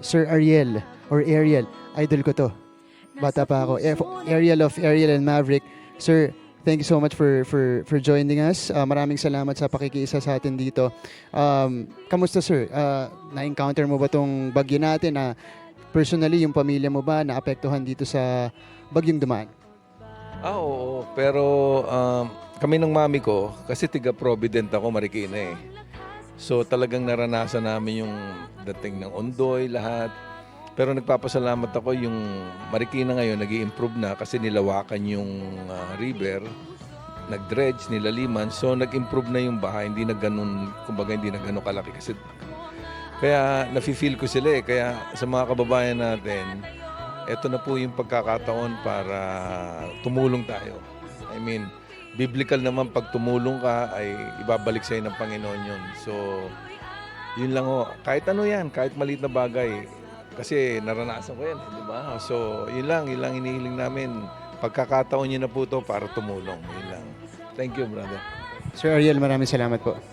Sir Ariel or Ariel. Idol ko to. Bata pa ako. Ariel of Ariel and Maverick. Sir, thank you so much for for for joining us. Ah, maraming salamat sa pakikiisa sa atin dito. Um, kamusta sir? Ah, na-encounter mo ba tong bagyo natin? na personally, yung pamilya mo ba naapektuhan dito sa bagyong dumaan? Ah, oo. Pero um, kami ng mami ko, kasi tiga Provident ako, Marikina eh. So talagang naranasan namin yung dating ng Ondoy, lahat. Pero nagpapasalamat ako yung Marikina ngayon nag improve na kasi nilawakan yung ah, river, nag-dredge, nilaliman. So nag-improve na yung bahay, hindi na ganun, kumbaga hindi na ganun kalaki kasi kaya nafe-feel ko sila eh. Kaya sa mga kababayan natin, ito na po yung pagkakataon para tumulong tayo. I mean, biblical naman pag tumulong ka ay ibabalik sa'yo ng Panginoon yun. So, yun lang ho. Kahit ano yan, kahit maliit na bagay. Kasi naranasan ko yan, di ba? So, yun lang, yun lang inihiling namin. Pagkakataon nyo na po to para tumulong. Yun lang. Thank you, brother. Sir Ariel, maraming salamat po.